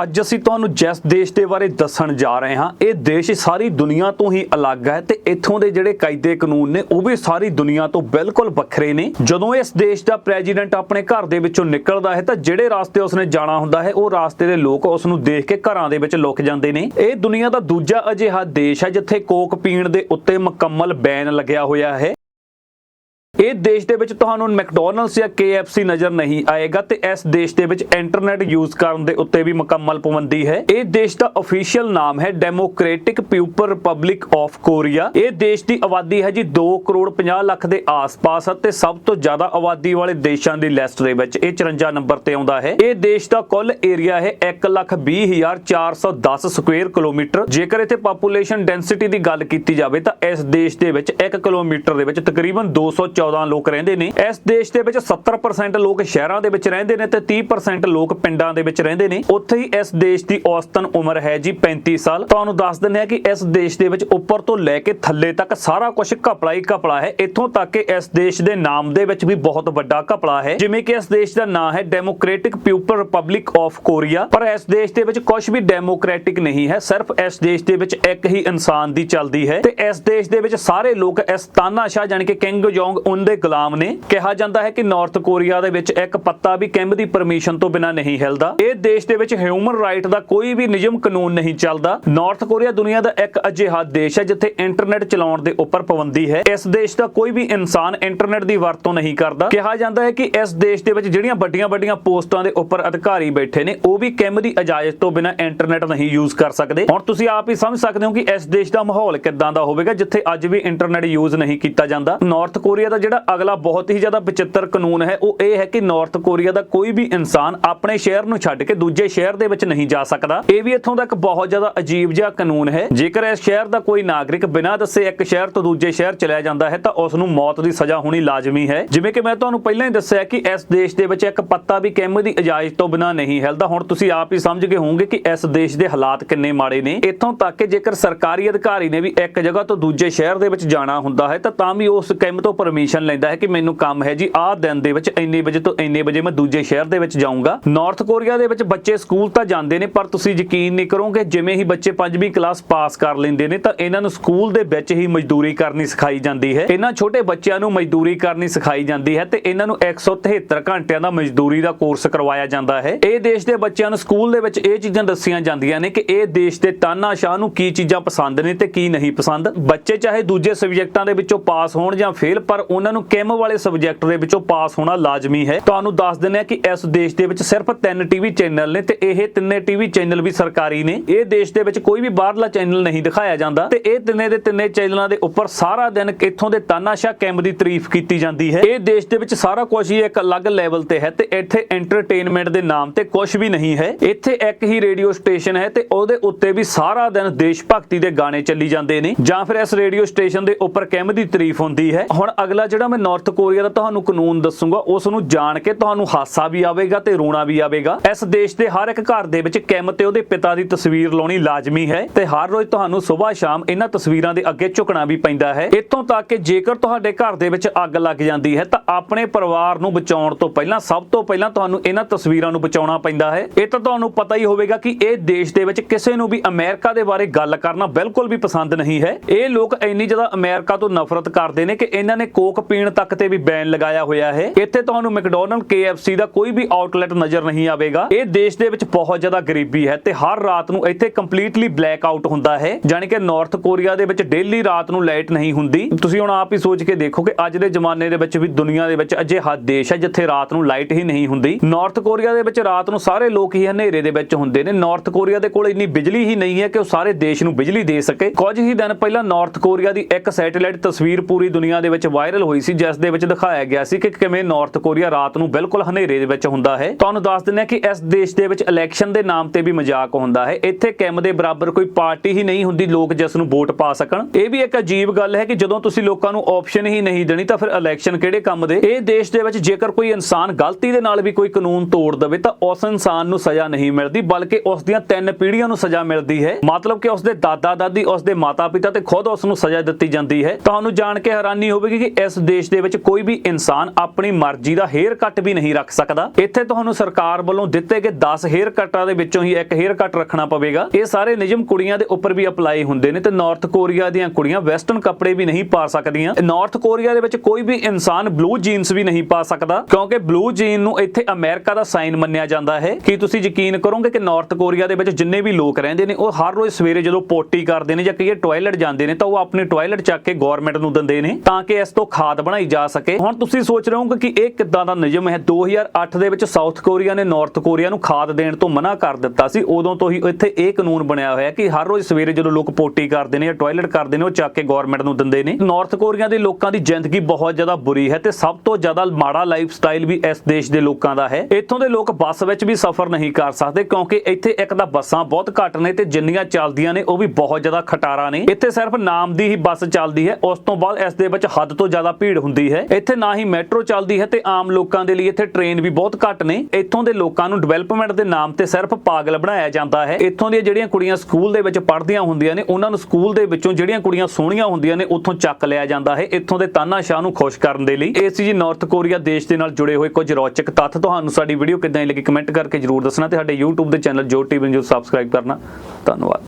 ਅੱਜ ਅਸੀਂ ਤੁਹਾਨੂੰ ਜਿਸ ਦੇਸ਼ ਦੇ ਬਾਰੇ ਦੱਸਣ ਜਾ ਰਹੇ ਹਾਂ, ਇਹ ਦੇਸ਼ ਸਾਰੀ ਦੁਨੀਆ ਤੋਂ ਹੀ ਅਲੱਗ ਹੈ ਤੇ ਇੱਥੋਂ ਦੇ ਜਿਹੜੇ ਕਾਇਦੇ ਕਾਨੂੰਨ ਨੇ, ਉਹ ਵੀ ਸਾਰੀ ਦੁਨੀਆ ਤੋਂ ਬਿਲਕੁਲ ਵੱਖਰੇ ਨੇ। ਜਦੋਂ ਇਸ ਦੇਸ਼ ਦਾ ਪ੍ਰੈਜ਼ੀਡੈਂਟ ਆਪਣੇ ਘਰ ਦੇ ਵਿੱਚੋਂ ਨਿਕਲਦਾ ਹੈ, ਤਾਂ ਜਿਹੜੇ ਰਾਸਤੇ ਉਸਨੇ ਜਾਣਾ ਹੁੰਦਾ ਹੈ, ਉਹ ਰਾਸਤੇ ਦੇ ਲੋਕ ਉਸ ਨੂੰ ਦੇਖ ਕੇ ਘਰਾਂ ਦੇ ਵਿੱਚ ਲੁਕ ਜਾਂਦੇ ਨੇ। ਇਹ ਦੁਨੀਆ ਦਾ ਦੂਜਾ ਅਜਿਹਾ ਦੇਸ਼ ਹੈ, ਜਿੱਥੇ ਕੋਕ ਪੀਣ ਦੇ ਉੱਤੇ ਮੁਕੰਮਲ ਬੈਨ ਲੱਗਿਆ ਹੋਇਆ ਹੈ। ਇਹ ਦੇਸ਼ ਦੇ ਵਿੱਚ ਤੁਹਾਨੂੰ ਮੈਕਡੋਨਲਡਸ ਜਾਂ KFC ਨਜ਼ਰ ਨਹੀਂ ਆਏਗਾ ਤੇ ਇਸ ਦੇਸ਼ ਦੇ ਵਿੱਚ ਇੰਟਰਨੈਟ ਯੂਜ਼ ਕਰਨ ਦੇ ਉੱਤੇ ਵੀ ਮੁਕੰਮਲ ਪਾਬੰਦੀ ਹੈ। ਇਹ ਦੇਸ਼ ਦਾ ਅਫੀਸ਼ੀਅਲ ਨਾਮ ਹੈ democratic people republic of Korea ਇਹ ਦੇਸ਼ ਦੀ ਆਬਾਦੀ ਹੈ ਜੀ 2 ਕਰੋੜ 50 ਲੱਖ ਦੇ ਆਸ-ਪਾਸ ਅਤੇ ਸਭ ਤੋਂ ਜ਼ਿਆਦਾ ਆਬਾਦੀ ਵਾਲੇ ਦੇਸ਼ਾਂ ਦੀ ਲਿਸਟ ਦੇ ਵਿੱਚ ਇਹ 54 ਨੰਬਰ ਤੇ ਆਉਂਦਾ ਹੈ। ਇਹ ਦੇਸ਼ ਦਾ ਕੁੱਲ ਏਰੀਆ ਹੈ 120410 ਸਕੁਅਰ ਕਿਲੋਮੀਟਰ। ਜੇਕਰ ਇੱਥੇ ਪਾਪੂਲੇਸ਼ਨ ਡੈਂਸਿਟੀ ਦੀ ਗੱਲ ਕੀਤੀ ਜਾਵੇ ਤਾਂ ਇਸ ਦੇਸ਼ ਦੇ ਵਿੱਚ 1 ਕਿਲੋਮੀਟਰ ਦੇ ਵਿੱਚ ਤਕਰੀਬਨ 214 ਲੋਕ ਰਹਿੰਦੇ ਨੇ। ਇਸ ਦੇਸ਼ ਦੇ ਵਿੱਚ 70% ਲੋਕ ਸ਼ਹਿਰਾਂ ਦੇ ਵਿੱਚ ਰਹਿੰਦੇ ਨੇ ਤੇ 30% ਲੋਕ ਪਿੰਡਾਂ ਦੇ ਵਿੱਚ ਰਹਿੰਦੇ ਨੇ। ਉੱਥੇ ਹੀ ਇਸ ਦੇਸ਼ ਦੀ ਔਸਤਨ ਉਮਰ ਹੈ ਜੀ 35 ਸਾਲ। ਤੁਹਾਨੂੰ ਦੱਸ ਦਿੰਦੇ ਆ ਕਿ ਇਸ ਦੇਸ਼ ਦੇ ਵਿੱਚ ਉੱਪਰ ਤੋਂ ਲੈ ਕੇ ਥੱਲੇ ਤੱਕ ਸਾਰਾ ਕੁਝ ਘਪਲਾ ਹੀ ਘਪਲਾ ਹੈ। ਇੱਥੋਂ ਤੱਕ ਕਿ ਇਸ ਦੇਸ਼ ਦੇ ਨਾਮ ਦੇ ਵਿੱਚ ਵੀ ਬਹੁਤ ਵੱਡਾ ਘਪਲਾ ਹੈ। ਜਿਵੇਂ ਕਿ ਇਸ ਦੇਸ਼ ਦਾ ਨਾਮ ਹੈ democratic people republic of Korea ਪਰ ਇਸ ਦੇਸ਼ ਦੇ ਵਿੱਚ ਕੁਝ ਵੀ ਡੈਮੋਕ੍ਰੈਟਿਕ ਨਹੀਂ ਹੈ। ਸਿਰਫ ਇਸ ਦੇਸ਼ ਦੇ ਵਿੱਚ ਇੱਕ ਹੀ ਇਨਸਾਨ ਦੀ ਚੱਲਦੀ ਹੈ। ਤੇ ਇਸ ਦੇਸ਼ ਦੇ ਵਿੱਚ ਸਾਰੇ ਲੋਕ ਇਸ ਤਾਨਾਸ਼ਾਹ ਜਾਣੀ ਕਿ ਕਿੰਗ ਜੋਂਗ ਉਨ ਦੇ ਗੁਲਾਮ ਨੇ ਕਿਹਾ ਜਾਂਦਾ ਹੈ ਕਿ ਨਾਰਥ ਕੋਰੀਆ ਦੇ ਵਿੱਚ ਇੱਕ ਪੱਤਾ ਵੀ ਕਿੰਗ ਦੀ ਪਰਮਿਸ਼ਨ ਤੋਂ ਬਿਨਾ ਨਹੀਂ ਹਿਲਦਾ। ਇਹ ਦੇਸ਼ ਦੇ ਵਿੱਚ ਹਿਊਮਨ ਰਾਈਟ ਦਾ ਕੋਈ ਵੀ ਨਿਯਮ ਕਾਨੂੰਨ ਨਹੀਂ ਚੱਲਦਾ। ਨਾਰਥ ਕੋਰੀਆ ਦੁਨੀਆ ਦਾ ਇੱਕ ਅਜਿਹਾ ਦੇਸ਼ ਹੈ ਜਿੱਥੇ ਇੰਟਰਨੈਟ ਚਲਾਉਣ ਦੇ ਉੱਪਰ ਪਾਬੰਦੀ ਹੈ। ਇਸ ਦੇਸ਼ ਦਾ ਕੋਈ ਵੀ ਇਨਸਾਨ ਇੰਟਰਨੈਟ ਦੀ ਵਰਤੋਂ ਨਹੀਂ ਕਰਦਾ। ਕਿਹਾ ਜਾਂਦਾ ਹੈ ਕਿ ਇਸ ਦੇਸ਼ ਦੇ ਵਿੱਚ ਜਿਹੜੀਆਂ ਵੱਡੀਆਂ-ਵੱਡੀਆਂ ਪੋਸਟਾਂ ਦੇ ਉੱਪਰ ਅਧਿਕਾਰੀ ਬੈਠੇ ਨੇ, ਉਹ ਵੀ ਕਿਮ ਦੀ ਇਜਾਜ਼ਤ ਤੋਂ ਬਿਨਾਂ ਇੰਟਰਨੈਟ ਨਹੀਂ ਯੂਜ਼ ਕਰ ਸਕਦੇ। ਹੁਣ ਤੁਸੀਂ ਆਪ ਹੀ ਸਮਝ ਸਕਦੇ ਹੋ ਕਿ ਇਸ ਦੇਸ਼ ਦਾ ਮਾਹੌਲ ਕਿੱਦਾਂ ਦਾ ਹੋਵੇਗਾ, ਜਿੱਥੇ ਅੱਜ ਵੀ ਇੰਟਰਨੈਟ ਯੂਜ਼ ਨਹੀਂ ਕੀਤਾ ਜਾਂਦਾ। ਨਾਰਥ ਕੋਰੀਆ ਦਾ ਜਿਹੜਾ ਅਗਲਾ ਬਹੁਤ ਹੀ ਜ਼ਿਆਦਾ ਵਿਚਿੱਤਰ ਕਾਨੂੰਨ ਹੈ, ਉਹ ਇਹ ਹੈ ਕਿ ਨਾਰਥ ਕੋਰੀਆ ਦਾ ਕੋਈ ਵੀ ਇਨਸਾਨ ਆਪਣੇ ਸ਼ਹਿਰ ਨੂੰ ਛੱਡ ਕੇ ਦੂਜੇ ਸ਼ਹਿਰ ਦੇ ਵਿੱਚ ਨਹੀਂ ਜਾ ਸਕਦਾ। ਇਹ ਵੀ ਇੱਥੋਂ ਦਾ ਇੱਕ ਬਹੁਤ ਜ਼ਿਆਦਾ ਅਜੀਬ ਜਿਹਾ ਕਾਨੂੰਨ ਹੈ। ਜੇਕਰ ਇਸ ਸ਼ਹਿਰ ਦਾ ਕੋਈ ਨਾਗਰਿਕ ਬਿਨਾਂ ਦੱਸੇ ਇੱਕ ਸ਼ਹਿਰ ਤੋਂ ਦੂਜੇ ਸ਼ਹਿਰ ਚਲਿਆ ਜਾਂਦਾ ਹੈ, ਤਾਂ ਉਸ ਨੂੰ ਮੌਤ ਦੀ ਸਜ਼ਾ ਹੋਣੀ ਲਾਜ਼ਮੀ ਹੈ। ਜਿਵੇਂ ਕਿ ਮੈਂ ਤੁਹਾਨੂੰ ਪਹਿਲਾਂ ਹੀ ਦੱਸਿਆ ਕਿ ਇਸ ਦੇਸ਼ ਦੇ ਵਿੱਚ ਇੱਕ ਪੱਤਾ ਵੀ ਕਿਮ ਦੀ ਇਜਾਜ਼ਤ ਤੋਂ ਬਿਨਾਂ ਨਹੀਂ ਹਿਲਦਾ। ਹੁਣ ਤੁਸੀਂ ਆਪ ਹੀ ਸਮਝ ਗਏ ਹੋਵੋਗੇ ਕਿ ਇਸ ਦੇਸ਼ ਦੇ ਹਾਲਾਤ ਕਿੰਨੇ ਮਾੜੇ ਨੇ। ਇੱਥੋਂ ਤੱਕ ਕਿ ਜੇਕਰ ਸਰਕਾਰੀ ਅਧਿਕਾਰੀ ਨੇ ਵੀ ਇੱਕ ਜਗ੍ਹਾ ਤੋਂ ਦੂਜੇ ਸ਼ਹਿਰ ਦੇ ਵਿੱਚ ਜਾਣਾ ਹੁੰਦਾ ਹੈ, ਤਾਂ ਤਾਂ ਵੀ ਉਸ ਕਿਮ ਤੋਂ ਪਰਮਿਸ਼ਨ ਲੈਂਦਾ ਹੈ ਕਿ ਮੈਨੂੰ ਕੰਮ ਹੈ ਜੀ, ਆਹ ਦਿਨ ਦੇ ਵਿੱਚ ਇੰਨੇ ਵਜੇ ਤੋਂ ਇੰਨੇ ਵਜੇ ਮੈਂ ਦੂਜੇ ਸ਼ਹਿਰ ਦੇ ਵਿੱਚ ਜਾਊਂਗਾ। ਨਾਰਥ ਕੋਰੀਆ ਦੇ ਵਿੱਚ ਬੱਚੇ ਸਕੂਲ ਤਾਂ ਜਾਂਦੇ ਨੇ, ਪਰ ਤੁਸੀਂ ਯਕੀਨ ਨਹੀਂ ਕਰੋਗੇ, ਜਿਵੇਂ ਹੀ ਬੱਚੇ 5ਵੀਂ ਕਲਾਸ ਪਾਸ ਕਰ ਲੈਂਦੇ ਨੇ, ਤਾਂ ਇਹਨਾਂ ਨੂੰ ਸਕੂਲ ਦੇ ਵਿੱਚ ਹੀ ਮਜ਼ਦੂਰੀ ਕਰਨੀ ਸਿਖਾਈ ਜਾਂਦੀ ਹੈ। ਇਹਨਾਂ ਛੋਟੇ ਬੱਚਿਆਂ ਨੂੰ ਮਜ਼ਦੂਰੀ ਕਰਨੀ ਸਿਖਾਈ ਜਾਂਦੀ ਹੈ ਤੇ ਇਹਨਾਂ ਨੂੰ 173 ਘੰਟਿਆਂ ਦਾ ਮਜ਼ਦੂਰੀ ਦਾ ਕੋਰਸ ਕਰਵਾਇਆ ਜਾਂਦਾ ਹੈ। ਇਹ ਦੇਸ਼ ਦੇ ਬੱਚਿਆਂ ਨੂੰ ਸਕੂਲ ਦੇ ਵਿੱਚ ਇਹ ਚੀਜ਼ਾਂ ਦੱਸੀਆਂ ਜਾਂਦੀਆਂ ਨੇ ਕਿ ਇਹ ਦੇਸ਼ ਦੇ ਤਾਨਾਸ਼ਾਹ ਨੂੰ ਕੀ ਚੀਜ਼ਾਂ ਪਸੰਦ ਨੇ ਤੇ ਕੀ ਨਹੀਂ ਪਸੰਦ। ਬੱਚੇ ਚਾਹੇ ਦੂਜੇ ਸਬਜੈਕਟਾਂ ਦੇ ਵਿੱਚੋਂ ਪਾਸ ਹੋਣ ਜਾਂ ਫੇਲ ਪਰ ਉਹਨਾਂ ਨੂੰ ਕਿਮ ਵਾਲੇ ਸਬਜੈਕਟ ਦੇ ਵਿੱਚੋਂ ਪਾਸ ਹੋਣਾ ਲਾਜ਼ਮੀ ਹੈ। ਤੁਹਾਨੂੰ ਦੱਸ ਦਿੰਦੇ ਆ ਕਿ ਇਸ ਦੇਸ਼ ਦੇ ਵਿੱਚ ਸਿਰਫ ਤਿੰਨ ਟੀਵੀ ਚੈਨਲ ਨੇ ਤੇ ਇਹ ਤਿੰਨੇ ਟੀਵੀ ਚੈਨਲ ਵੀ ਸਰਕਾਰੀ ਨੇ। ਇਹ ਦੇਸ਼ ਦੇ ਵਿੱਚ ਕੋਈ ਵੀ ਬਾਹਰਲਾ ਚੈਨਲ ਨਹੀਂ ਦਿਖਾਇਆ ਜਾਂਦਾ ਤੇ ਇਹ ਤਿੰਨੇ ਦੇ ਤਿੰਨੇ ਚੈਨਲਾਂ ਦੇ ਉੱਪਰ ਸਾਰਾ ਦਿਨ ਇੱਥੋਂ ਦੇ ਤਾਨਾਸ਼ਾਹ ਕੈਂਪ ਦੀ ਤਾਰੀਫ ਕੀਤੀ ਜਾਂਦੀ ਹੈ। ਇਹ ਦੇਸ਼ ਦੇ ਵਿੱਚ ਸਾਰਾ ਕੁਝ ਹੀ ਇੱਕ ਅਲੱਗ ਲੈਵਲ ਤੇ ਹੈ ਤੇ ਇੱਥੇ ਐਂਟਰਟੇਨਮੈਂਟ ਦੇ ਨਾਮ ਤੇ ਕੁਝ ਵੀ ਨਹੀਂ ਹੈ। ਇੱਥੇ ਇੱਕ ਹੀ ਰੇਡੀਓ ਸਟੇਸ਼ਨ ਹੈ ਤੇ ਉਹਦੇ ਉੱਤੇ ਵੀ ਸਾਰਾ ਦਿਨ ਦੇਸ਼ ਭਗਤੀ ਦੇ ਗਾਣੇ ਚੱਲੀ ਜਾਂਦੇ ਨੇ ਜਾਂ ਫਿਰ ਇਸ ਰੇਡੀਓ ਸਟੇਸ਼ਨ ਦੇ ਉੱਪਰ ਕੈਮ ਦੀ ਤਾਰੀਫ ਹੁੰਦੀ ਹੈ। ਹੁਣ ਅਗਲਾ ਜਿਹੜਾ ਮੈਂ ਨਾਰਥ ਕੋਰੀਆ ਦਾ ਤੁਹਾਨੂੰ ਕਾਨੂੰਨ ਦੱਸੂਗਾ, ਉਸ ਨੂੰ ਜਾਣ ਕੇ ਤੁਹਾਨੂੰ ਹਾਸਾ ਵੀ ਆਵੇਗਾ ਤੇ ਰੋਣਾ ਵੀ ਆਵੇਗਾ। ਇਸ ਦੇਸ਼ ਦੇ ਹਰ ਇੱਕ ਘਰ ਦੇ ਵਿੱਚ ਕਿਮ ਤੇ ਉਹਦੇ ਪਿਤਾ ਦੀ ਤਸਵੀਰ ਲਾਉਣੀ ਲਾਜ਼ਮੀ ਹੈ ਤੇ ਹਰ ਰੋਜ਼ ਤੁਹਾਨੂੰ ਸਵੇਰ ਸ਼ਾਮ ਇਹਨਾਂ ਤਸਵੀਰਾਂ ਦੇ ਅੱਗੇ ਝੁਕਣਾ ਵੀ ਪੈਂਦਾ ਹੈ। ਇੱਥੋਂ ਤੱਕ ਕਿ ਜੇਕਰ ਤੁਹਾਡੇ ਘਰ ਦੇ ਵਿੱਚ ਅੱਗ ਲੱਗ ਜਾਂਦੀ ਹੈ ਤਾਂ ਆਪਣੇ ਪਰਿਵਾਰ ਨੂੰ ਬਚਾਉਣ ਤੋਂ ਪਹਿਲਾਂ, ਸਭ ਤੋਂ ਪਹਿਲਾਂ ਤੁਹਾਨੂੰ ਇਹਨਾਂ ਤਸਵੀਰਾਂ ਨੂੰ ਬਚਾਉਣਾ ਪੈਂਦਾ ਹੈ। ਇਹ ਤਾਂ ਤੁਹਾਨੂੰ ਪਤਾ ਹੀ ਹੋਵੇਗਾ ਕਿ ਇਹ ਦੇਸ਼ ਦੇ ਵਿੱਚ ਕਿਸੇ ਨੂੰ ਵੀ ਅਮਰੀਕਾ ਦੇ ਬਾਰੇ ਗੱਲ ਕਰਨਾ ਬਿਲਕੁਲ ਵੀ ਪਸੰਦ ਨਹੀਂ ਹੈ। ਇਹ ਲੋਕ ਇੰਨੀ ਜ਼ਿਆਦਾ ਅਮਰੀਕਾ ਤੋਂ ਨਫ਼ਰਤ ਕਰਦੇ ਨੇ ਕਿ ਇਹਨਾਂ ਨੇ ਕੋਕ ਪੀਣ ਤੱਕ ਤੇ ਵੀ ਬੈਨ ਲਗਾਇਆ ਹੋਇਆ ਹੈ। ਇੱਥੇ ਤੁਹਾਨੂੰ ਮੈਕਡੋਨਲਡ KFC ਦਾ ਕੋਈ ਵੀ ਆਊਟਲੈਟ ਨਜ਼ਰ ਨਹੀਂ ਆਵੇਗਾ। ਇਹ ਦੇਸ਼ ਦੇ ਵਿੱਚ ਬਹੁਤ ਜ਼ਿਆਦਾ ਗਰੀਬੀ ਹੈ ਤੇ ਹਰ ਰਾਤ ਨੂੰ ਇੱਥੇ ਕੰਪਲੀਟਲੀ ਬਲੈਕ ਆਊਟ ਹੁੰਦਾ ਹੈ। ਜਾਣੀ ਕਿ ਨਾਰਥ ਕੋਰੀਆ ਦੇ ਵਿੱਚ ਡੇਲੀ ਰਾਤ ਨੂੰ ਲਾਈਟ ਨਹੀਂ ਹੁੰਦੀ। ਤੁਸੀਂ ਹੁਣ ਆਪ ਹੀ ਸੋਚ ਕੇ ਦੇਖੋ ਕਿ ਅੱਜ ਦੇ ਜ਼ਮਾਨੇ ਦੇ ਵਿੱਚ ਵੀ ਦੁਨੀਆ ਦੇ ਵਿੱਚ ਅਜਿਹਾ ਦੇਸ਼ ਹੈ ਜਿੱਥੇ ਰਾਤ ਨੂੰ ਲਾਈਟ ਹੀ ਨਹੀਂ ਹੁੰਦੀ। ਨਾਰਥ ਕੋਰੀਆ ਦੇ ਵਿੱਚ ਰਾਤ ਨੂੰ ਸਾਰੇ ਲੋਕ ਹੀ ਹਨੇਰੇ ਦੇ ਵਿੱਚ ਹੁੰਦੇ ਨੇ। ਨਾਰਥ ਕੋਰੀਆ ਦੇ ਕੋਲ ਇੰਨੀ ਬਿਜਲੀ ਹੀ ਨਹੀਂ ਹੈ ਕਿ ਉਹ ਸਾਰੇ ਦੇਸ਼ ਨੂੰ ਬਿਜਲੀ ਦੇ ਸਕੇ। ਕੁਝ ਹੀ ਦਿਨ ਪਹਿਲਾਂ ਨਾਰਥ ਕੋਰੀਆ ਦੀ ਇੱਕ ਸੈਟੇਲਾਈਟ ਤਸਵੀਰ ਪੂਰੀ ਦੁਨੀਆ ਦੇ ਵਿੱਚ ਵਾਇਰਲ ਹੋਈ ਸੀ, ਜਿਸ ਦੇ ਵਿੱਚ ਦਿਖਾਇਆ ਗਿਆ ਸੀ ਕਿ ਕਿਵੇਂ ਨਾਰਥ ਕੋਰੀਆ ਰਾਤ ਨੂੰ ਬਿਲਕੁਲ ਹਨੇਰੇ ਦੇ ਵਿੱਚ ਹੁੰਦਾ ਹੈ। ਤੁਹਾਨੂੰ ਦੱਸ ਦਿੰਦੇ ਹਾਂ ਕਿ ਇਸ ਦੇਸ਼ ਦੇ ਵਿੱਚ ਇਲੈਕਸ਼ਨ ਦੇ ਨਾਮ ਤੇ ਵੀ ਮਜ਼ਾਕ ਹੁੰਦਾ ਹੈ। ਇੱਥੇ ਕਿਮ ਦੇ ਬਰਾਬਰ ਕੋਈ ਪਾਰਟੀ ਹੀ ਨਹੀਂ ਹੁੰਦੀ, ਲੋਕ ਜਿਸ ਨੂੰ ਵੋਟ ਪਾ ਸਕਣ। ਇਹ ਵੀ ਇੱਕ ਅਜੀਬ ਗੱਲ ਹੈ ਕਿ ਜਦੋਂ ਤੁਸੀਂ ਲੋਕਾਂ ਨੂੰ ਆਪਸ਼ਨ ਹੀ ਨਹੀਂ ਦੇਣੀ, ਤਾਂ ਫਿਰ ਇਲੈਕਸ਼ਨ ਕਿਹੜੇ ਕੰਮ ਦੇ? ਇਹ ਦੇਸ਼ ਦੇ ਵਿੱਚ ਜੇਕਰ ਕੋਈ ਇਨਸਾਨ ਗਲਤੀ ਦੇ ਨਾਲ ਵੀ ਕੋਈ ਕਾਨੂੰਨ ਤੋੜ ਦੇਵੇ, ਤਾਂ ਉਸ ਇਨਸਾਨ ਨੂੰ ਸਜ਼ਾ ਨਹੀਂ ਮਿਲਦੀ, ਬਲਕਿ ਉਸ ਦੀਆਂ ਤਿੰਨ ਪੀੜ੍ਹੀਆਂ ਨੂੰ ਸਜ਼ਾ ਮਿਲਦੀ ਹੈ। ਮਤਲਬ ਕਿ ਉਸ ਦੇ ਦਾਦਾ ਦਾਦੀ ਉਸ ਦੇ ਮਾਤਾ ਪਿਤਾ ਤੇ ਖੁਦ ਉਸ ਨੂੰ ਸਜ਼ਾ ਦਿੱਤੀ ਜਾਂਦੀ ਹੈ। ਤੁਹਾਨੂੰ ਜਾਣ ਕੇ ਹੈਰਾਨੀ ਹੋਵੇਗੀ ਕਿ ਇਸ ਦੇਸ਼ ਦੇ ਵਿੱਚ ਕੋਈ ਵੀ ਇਨਸਾਨ ਆਪਣੀ ਮਰਜ਼ੀ ਦਾ ਹੇਅਰ ਕੱਟ ਵੀ ਨਹੀਂ ਰੱਖ ਸਕਦਾ। ਇੱਥੇ ਤੁਹਾਨੂੰ ਸਰਕਾਰ ਵੱਲੋਂ ਦਿੱਤੇ ਗਏ 10 ਹੇਅਰ ਕੱਟਾਂ ਦੇ ਵਿੱਚੋਂ ਹੀ ਇੱਕ ਹੇਅਰ ਕੱਟ ਰੱਖਣਾ ਪਵੇਗਾ। ਇਹ ਸਾਰੇ ਨਿਯਮ ਕੁੜੀਆਂ ਦੇ ਉੱਪਰ ਵੀ ਅਪਲਾਈ ਹੁੰਦੇ ਨੇ ਤੇ ਨਾਰਥ ਕੋਰੀਆ ਦੀਆਂ ਕੁੜੀਆਂ ਵੈਸਟਰਨ ਕੱਪੜੇ ਵੀ ਨਹੀਂ ਪਾ ਸਕਦੀਆਂ। ਨਾਰਥ ਕੋਰੀਆ ਦੇ ਵਿੱਚ ਕੋਈ ਵੀ ਇਨਸਾਨ ਬਲੂ ਜੀਨਸ ਵੀ ਨਹੀਂ ਪਾ ਸਕਦਾ, ਕਿਉਂਕਿ ਬਲੂ ਜੀਨ ਨੂੰ ਇੱਥੇ ਅਮਰੀਕਾ ਦਾ ਸਾਈਨ ਮੰਨਿਆ ਜਾਂਦਾ ਹੈ। ਕਿ ਤੁਸੀਂ ਯਕੀਨ ਕਰੋਗੇ ਕਿ ਨਾਰਥ ਕੋਰੀਆ ਦੇ ਵਿੱਚ ਜਿੰਨੇ ਵੀ ਲੋਕ ਰਹਿੰਦੇ ਨੇ, ਉਹ ਹਰ ਰੋਜ਼ ਸਵੇਰੇ ਜਦੋਂ ਪੋਟੀ ਕਰਦੇ ਨੇ ਜਾਂ ਕਹੀਏ ਟਾਇਲਟ ਜਾਂਦੇ ਨੇ, ਤਾਂ ਉਹ ਆਪਣੀ ਟਾਇਲਟ ਚੱਕ ਕੇ ਗਵਰਨਮੈਂਟ ਨੂੰ ਦਿੰਦੇ ਨੇ, ਤਾਂ ਕਿ ਇਸ ਤੋਂ ਖਾਦ ਬਣਾਈ ਜਾ ਸਕੇ। ਹੁਣ ਤੁਸੀਂ ਸੋਚ ਰਹੇ ਹੋਗੇ ਕਿ ਇਹ ਕਿੱਦਾਂ ਦਾ ਨਿਯਮ ਹੈ? 2008 ਦੇ ਵਿੱਚ ਸਾਊਥ ਕੋਰੀਆ ਨੇ ਨਾਰਥ ਕੋਰੀਆ ਨੂੰ ਖਾਦ ਦੇਣ ਤੋਂ ਮਨਾ ਕਰ ਦਿੱਤਾ ਸੀ। ਉਦੋਂ ਤੋਂ ਹੀ ਇੱਥੇ ਇਹ ਕਾਨੂੰਨ ਬਣਿਆ ਹੋਇਆ ਕਿ ਹਰ ਰੋਜ਼ ਸਵੇਰੇ ਜਦੋਂ ਲੋਕ ਪੋਟੀ ਕਰਦੇ ਨੇ ਜਾਂ ਟਾਇਲਟ ਕਰਦੇ ਨੇ, ਉਹ ਚੱਕ ਕੇ ਗਵਰਨਮੈਂਟ ਨੂੰ ਦਿੰਦੇ ਨੇ। ਨਾਰਥ ਕੋਰੀਆ ਦੇ ਲੋਕਾਂ ਦੀ ਜ਼ਿੰਦਗੀ ਬਹੁਤ ਜ਼ਿਆਦਾ ਬੁਰੀ ਹੈ ਤੇ ਸਭ ਤੋਂ ਜ਼ਿਆਦਾ ਮਾੜਾ ਲਾਈਫ ਸਟਾਈਲ ਵੀ ਇਸ ਦੇਸ਼ ਦੇ ਲੋਕਾਂ ਦਾ ਹੈ। ਇੱਥੋਂ ਦੇ ਲੋਕ ਬੱਸ ਵਿੱਚ ਵੀ ਸਫ਼ਰ ਨਹੀਂ ਕਰ ਸਕਦੇ ਕਿਉਂਕਿ ਇੱਥੇ ਇੱਕ ਤਾਂ ਬੱਸਾਂ ਬਹੁਤ ਘੱਟ ਨੇ ਤੇ ਜਿੰਨੀਆਂ ਚੱਲਦੀਆਂ ਨੇ ਉਹ ਵੀ ਬਹੁਤ ਜ਼ਿਆਦਾ ਖਟਾਰਾ ਨੇ। ਇੱਥੇ ਸਿਰਫ ਨਾਮ ਦੀ ਹੀ ਬੱਸ ਚੱਲਦੀ ਹੈ। ਉਸ ਤੋਂ ਬਾਅਦ ਇਸ ਦੇ ਵਿੱਚ ਹੱਦ ਤੋਂ ਜ਼ਿਆਦਾ ਭੀੜ ਹੁੰਦੀ ਹੈ। ਇੱਥੇ ਨਾ ਹੀ ਮੈਟਰੋ ਚੱਲਦੀ ਹੈ ਤੇ ਆਮ ਲੋਕਾਂ ਦੇ ਲਈ ਇੱਥੇ ਟ੍ਰੇਨ ਵੀ ਬਹੁਤ ਘੱਟ ਨੇ। ਇੱਥੋਂ ਦੇ ਲੋਕਾਂ ਨੂੰ ਡਿਵੈਲਪਮੈਂਟ ਦੇ ਨਾਮ ਤੇ ਸਿਰਫ ਪਾਗਲ ਬਣਾਇਆ ਜਾਂਦਾ ਹੈ। ਇੱਥੋਂ ਦੀਆਂ ਜਿਹੜੀਆਂ ਕੁੜੀਆਂ ਸਕੂਲ ਦੇ ਵਿੱਚ ਪੜ੍ਹਦੀਆਂ ਹੁੰਦੀਆਂ ਨੇ, ਉਹਨਾਂ ਨੂੰ ਸਕੂਲ ਦੇ ਵਿੱਚੋਂ ਜਿਹੜੀਆਂ ਕੁੜੀਆਂ ਸੋਹਣੀਆਂ ਹੁੰਦੀਆਂ ਨੇ, ਉੱਥੋਂ ਚੱਕ ਲਿਆ ਜਾਂਦਾ ਹੈ। ਇੱਥੋਂ ਦੇ ਤਾਨਾਸ਼ਾਹ ਨੂੰ ਖੁਸ਼ ਕਰਨ ਦੇ ਲਈ। ਇਹ ਸੀ ਜੀ ਨਾਰਥ ਕੋਰੀਆ ਦੇਸ਼ ਦੇ ਨਾਲ ਜੁੜੇ ਹੋਏ ਕੁਝ ਰੌਚਕ ਤੱਥ ਤੁਹਾਨੂੰ ਸਾਡੀ ਵੀਡੀਓ ਕਿੱਦਾਂ ਦੀ ਲੱਗੀ ਕਮੈਂਟ ਕਰਕੇ ਜਰੂਰ ਦੱਸਣਾ ਤੇ ਸਾਡੇ YouTube ਦੇ ਚੈਨਲ ਜੋ ਟੀਵੀ ਨੂੰ ਸਬਸਕ੍ਰਾਈਬ ਕਰਨਾ। ਧੰਨਵਾਦ।